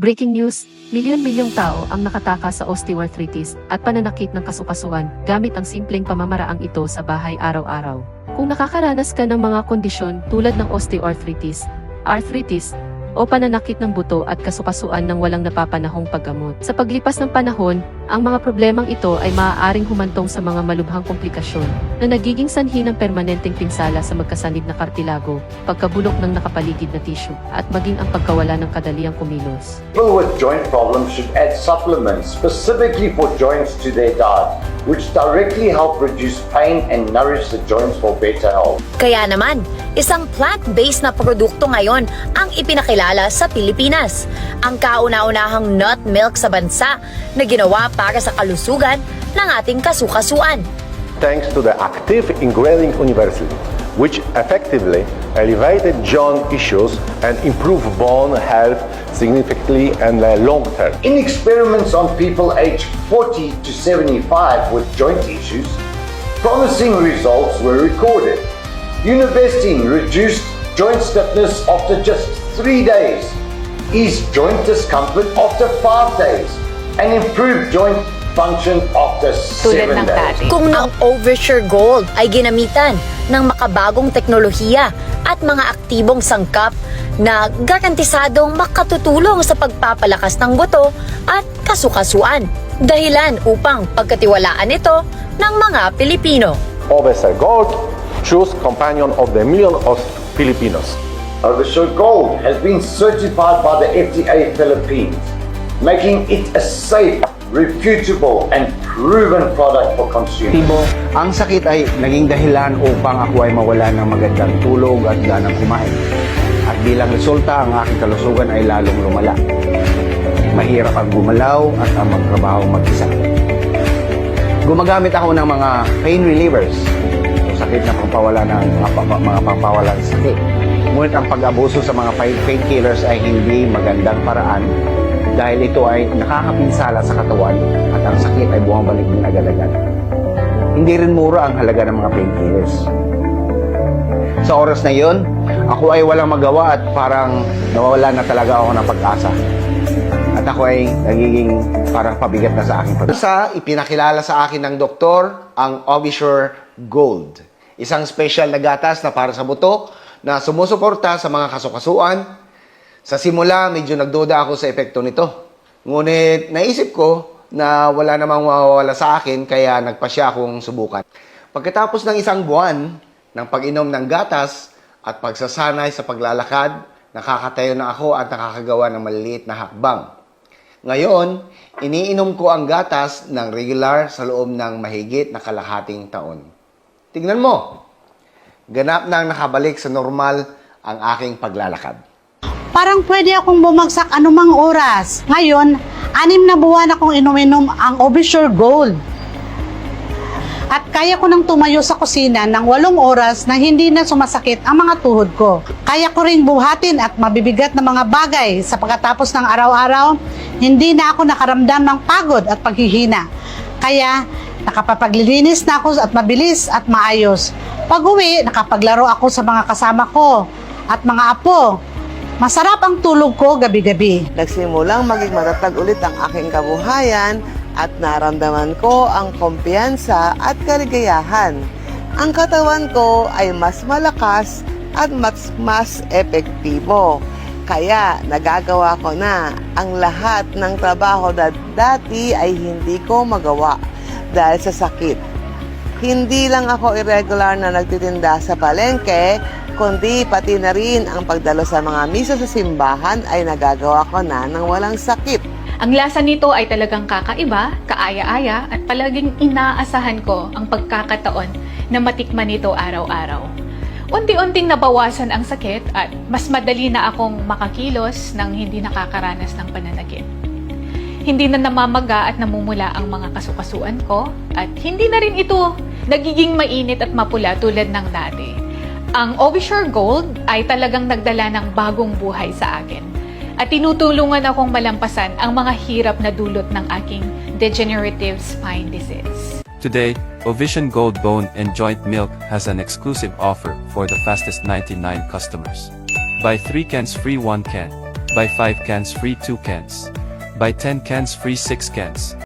Breaking news, milyon-milyong tao ang nakataka sa osteoarthritis at pananakit ng kasukasuan gamit ang simpleng pamamaraang ito sa bahay araw-araw. Kung nakakaranas ka ng mga kondisyon tulad ng osteoarthritis, arthritis, o pananakit ng buto at kasukasuan ng walang napapanahong paggamot. Sa paglipas ng panahon, ang mga problemang ito ay maaaring humantong sa mga malubhang komplikasyon na nagiging sanhi ng permanenteng pinsala sa magkasanib na kartilago, pagkabulok ng nakapaligid na tissue, at maging ang pagkawala ng kadaliang kumilos. People with joint problems should add supplements specifically for joints to their diet, which directly help reduce pain and nourish the joints for better health. Kaya naman, isang plant-based na produkto ngayon ang ipinakilala sa Pilipinas. Ang kauna-unahang nut milk sa bansa na ginawa para sa kalusugan ng ating kasukasuan. thanks to the active ingredient university, which effectively elevated joint issues and improved bone health significantly and long term. In experiments on people aged 40 to 75 with joint issues, promising results were recorded. Univesting reduced joint stiffness after just three days, eased joint discomfort after five days, and improved joint function after Tulad seven ng days. dati. Kung ang Oversure Gold ay ginamitan ng makabagong teknolohiya at mga aktibong sangkap na garantisadong makatutulong sa pagpapalakas ng buto at kasukasuan. Dahilan upang pagkatiwalaan ito ng mga Pilipino. Ovesa Gold, choose companion of the million of Filipinos. Overshoot Gold has been certified by the FDA Philippines, making it a safe, reputable, and proven product for consumers. Tibo, ang sakit ay naging dahilan upang ako ay mawala ng magandang tulog at ganang kumain. At bilang resulta, ang aking kalusugan ay lalong lumala. Mahirap ang gumalaw at ang magtrabaho mag-isa. Gumagamit ako ng mga pain relievers sakit na pampawala ng mga, mga pampawala sakit. Ngunit ang pag-abuso sa mga pain- painkillers ay hindi magandang paraan dahil ito ay nakakapinsala sa katawan at ang sakit ay bumabalik din agad-agad. Hindi rin mura ang halaga ng mga painkillers. Sa oras na yon, ako ay walang magawa at parang nawawala na talaga ako ng pag-asa. At ako ay nagiging parang pabigat na sa aking pag Sa ipinakilala sa akin ng doktor ang Obisure Gold. Isang special na gatas na para sa buto na sumusuporta sa mga kasukasuan. Sa simula, medyo nagduda ako sa epekto nito. Ngunit naisip ko na wala namang mawawala sa akin kaya nagpasya akong subukan. Pagkatapos ng isang buwan ng pag-inom ng gatas at pagsasanay sa paglalakad, nakakatayo na ako at nakakagawa ng maliliit na hakbang. Ngayon, iniinom ko ang gatas ng regular sa loob ng mahigit na kalahating taon. Tingnan mo, ganap nang nakabalik sa normal ang aking paglalakad. Parang pwede akong bumagsak anumang oras. Ngayon, anim na buwan akong inuminom ang Obisure Gold. At kaya ko nang tumayo sa kusina ng walong oras na hindi na sumasakit ang mga tuhod ko. Kaya ko ring buhatin at mabibigat na mga bagay sa pagkatapos ng araw-araw, hindi na ako nakaramdam ng pagod at paghihina. Kaya nakapapaglilinis na ako at mabilis at maayos. Pag uwi, nakapaglaro ako sa mga kasama ko at mga apo. Masarap ang tulog ko gabi-gabi. Nagsimulang maging matatag ulit ang aking kabuhayan at naramdaman ko ang kumpiyansa at kaligayahan. Ang katawan ko ay mas malakas at mas, mas epektibo. Kaya nagagawa ko na ang lahat ng trabaho na dati ay hindi ko magawa dahil sa sakit. Hindi lang ako irregular na nagtitinda sa palengke, kundi pati na rin ang pagdalo sa mga misa sa simbahan ay nagagawa ko na ng walang sakit. Ang lasa nito ay talagang kakaiba, kaaya-aya, at palaging inaasahan ko ang pagkakataon na matikman nito araw-araw. Unti-unting nabawasan ang sakit at mas madali na akong makakilos nang hindi nakakaranas ng pananakit. Hindi na namamaga at namumula ang mga kasukasuan ko at hindi na rin ito nagiging mainit at mapula tulad ng dati. Ang Obisure Gold ay talagang nagdala ng bagong buhay sa akin at tinutulungan akong malampasan ang mga hirap na dulot ng aking degenerative spine disease. Today, Ovision Gold Bone and Joint Milk has an exclusive offer for the fastest 99 customers. Buy 3 cans free 1 can. Buy 5 cans free 2 cans. Buy 10 cans free 6 cans.